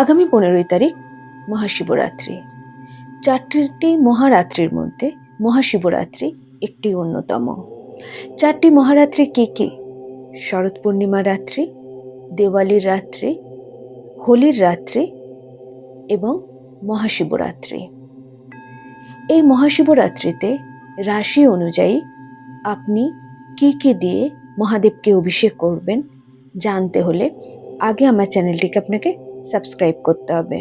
আগামী পনেরোই তারিখ মহাশিবরাত্রি। চারটি মহারাত্রির মধ্যে মহাশিবরাত্রি একটি অন্যতম। চারটি মহারাত্রি কী কী? শরৎ পূর্ণিমা রাত্রি, দেওয়ালির রাত্রি, হোলির রাত্রি এবং মহাশিবরাত্রি। এই মহাশিবরাত্রিতে রাশি অনুযায়ী আপনি কী কী দিয়ে মহাদেবকে অভিষেক করবেন জানতে হলে আগে আমার চ্যানেলটিকে আপনাকে সাবস্ক্রাইব করতে হবে।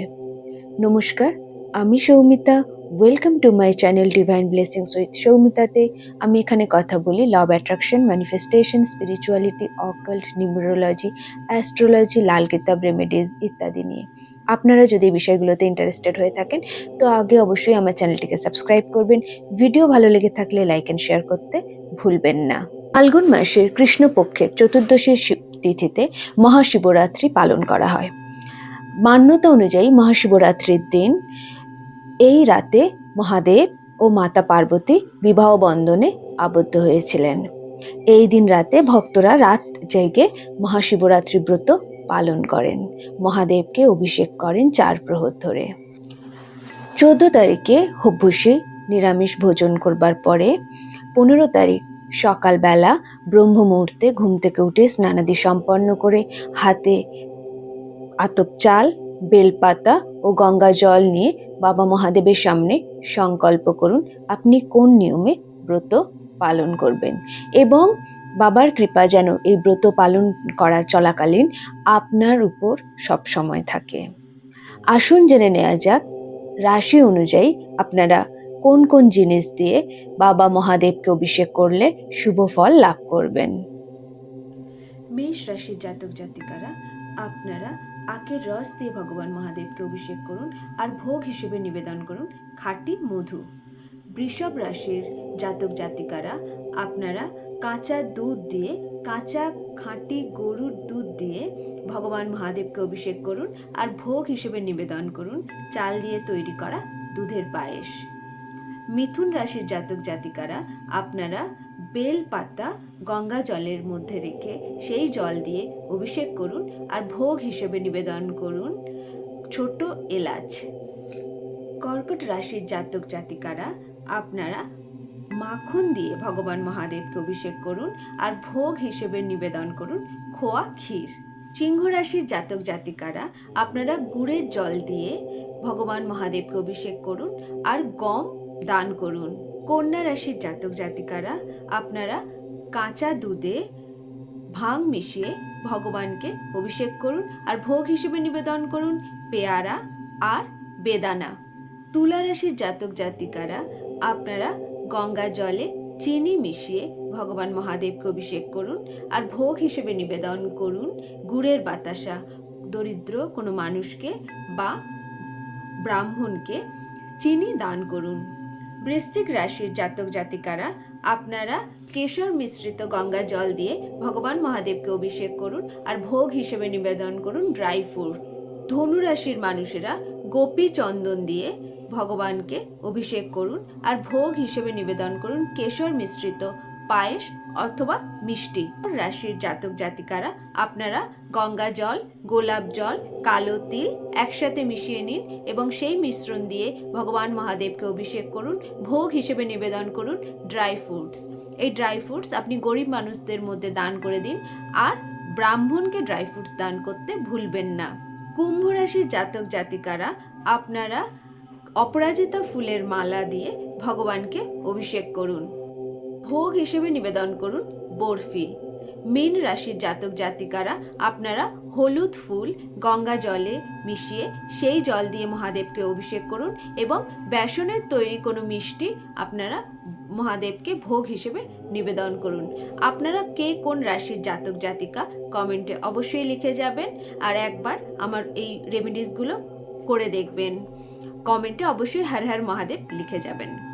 নমস্কার, আমি Soumita. Welcome to my channel divine blessings with সৌমিতাতে। আমি এখানে কথা বলি love attraction manifestation spirituality occult numerology astrology Lal Kitab remedies ইত্যাদি নিয়ে। আপনারা যদি এই বিষয়গুলোতে ইন্টারেস্টেড হয়ে থাকেন, তো আগে অবশ্যই আমার চ্যানেলটিকে সাবস্ক্রাইব করবেন। ভিডিও ভালো লেগে থাকলে লাইক অ্যান্ড শেয়ার করতে ভুলবেন না। ফাল্গুন মাসের কৃষ্ণপক্ষের চতুর্দশীর তিথিতে মহাশিবরাত্রি পালন করা হয়। মান্যতা অনুযায়ী মহাশিবরাত্রির দিন এই রাতে মহাদেব ও মাতা পার্বতী বিবাহ বন্ধনে আবদ্ধ হয়েছিলেন। এই দিন রাতে ভক্তরা রাত জেগে মহাশিবরাত্রি ব্রত পালন করেন। মহাদেবকে অভিষেক করেন চার প্রহর ধরে। চোদ্দ তারিখে হব্বুসি নিরামিষ ভোজন করবার পরে পনেরো তারিখ সকালবেলা ব্রহ্ম মুহূর্তে ঘুম থেকে উঠে স্নানাদি সম্পন্ন করে হাতে আতপ চাল, বেলপাতা ও গঙ্গা জল নিয়ে বাবা মহাদেবের সামনে সংকল্প করুন, আপনি কোন নিয়মে ব্রত পালন করবেন। এবং বাবার কৃপা যেন এই ব্রত পালন করা চলাকালীন আপনার উপর সব সময় থাকে। আসুন জেনে নেওয়া যাক, রাশি অনুযায়ী আপনারা কোন কোন জিনিস দিয়ে বাবা মহাদেবকে অভিষেক করলে শুভ ফল লাভ করবেন? মেষ রাশির জাতক জাতিকারা, আপনারা আখের রস দিয়ে ভগবান মহাদেবকে অভিষেক করুন আর ভোগ হিসেবে নিবেদন করুন। খাঁটি মধু। বৃষভ রাশির জাতক জাতিকারা, আপনারা কাঁচা দুধ দিয়ে, কাঁচা খাঁটি গরুর দুধ দিয়ে ভগবান মহাদেবকে অভিষেক করুন আর ভোগ হিসেবে নিবেদন করুন। চাল দিয়ে তৈরি করা দুধের পায়েস। মিথুন রাশির জাতক জাতিকারা, আপনারা বেল পাতা গঙ্গা জলের মধ্যে রেখে সেই জল দিয়ে অভিষেক করুন আর ভোগ হিসেবে নিবেদন করুন। ছোট এলাচ। কর্কট রাশির জাতক জাতিকারা, আপনারা মাখন দিয়ে ভগবান মহাদেবকে অভিষেক করুন আর ভোগ হিসেবে নিবেদন করুন খোয়া ক্ষীর। সিংহ রাশির জাতক জাতিকারা, আপনারা গুড়ের জল দিয়ে ভগবান মহাদেবকে অভিষেক করুন আর গম দান করুন। কন্যা রাশির জাতক জাতিকারা, আপনারা কাঁচা দুধে ভাং মিশিয়ে ভগবানকে অভিষেক করুন আর ভোগ হিসেবে নিবেদন করুন পেয়ারা আর বেদানা। তুলা রাশির জাতক জাতিকারা, আপনারা গঙ্গা জলে চিনি মিশিয়ে ভগবান মহাদেবকে অভিষেক করুন আর ভোগ হিসেবে নিবেদন করুন গুড়ের বাতাসা। দরিদ্র কোনো মানুষকে বা ব্রাহ্মণকে চিনি দান করুন। বৃশ্চিক রাশির জাতক জাতিকারা, আপনারা কেশর মিশ্রিত গঙ্গা জল দিয়ে ভগবান মহাদেবকে অভিষেক করুন আর ভোগ হিসেবে নিবেদন করুন ড্রাই ফ্রুট। ধনু রাশির মানুষেরা গোপী চন্দন দিয়ে ভগবানকে অভিষেক করুন আর ভোগ হিসেবে নিবেদন করুন কেশর মিশ্রিত পায়েস অথবা মিষ্টি। রাশির জাতক জাতিকারা, আপনারা গঙ্গা জল, গোলাপ জল, কালো তিল একসাথে মিশিয়ে নিন এবং সেই মিশ্রণ দিয়ে ভগবান মহাদেবকে অভিষেক করুন, ভোগ হিসেবে নিবেদন করুন ড্রাই ফ্রুটস এই ড্রাই ফ্রুটস আপনি গরিব মানুষদের মধ্যে দান করে দিন, আর ব্রাহ্মণকে ড্রাই ফ্রুটস দান করতে ভুলবেন না। কুম্ভ রাশির জাতক জাতিকারা, আপনারা অপরাজিতা ফুলের মালা দিয়ে ভগবানকে অভিষেক করুন। ভোগ হিসেবে নিবেদন করুন বরফি। মীন রাশির জাতক জাতিকারা, আপনারা হলুদ ফুল, গঙ্গা জলে মিশিয়ে সেই জল দিয়ে মহাদেবকে অভিষেক করুন এবং বেসনের তৈরি কোনো মিষ্টি আপনারা মহাদেবকে ভোগ হিসেবে নিবেদন করুন। আপনারা কে কোন রাশির জাতক জাতিকা কমেন্টে অবশ্যই লিখে যাবেন আর একবার আমার এই রেমেডিসগুলো করে দেখবেন। কমেন্টে অবশ্যই হর হর মহাদেব লিখে যাবেন।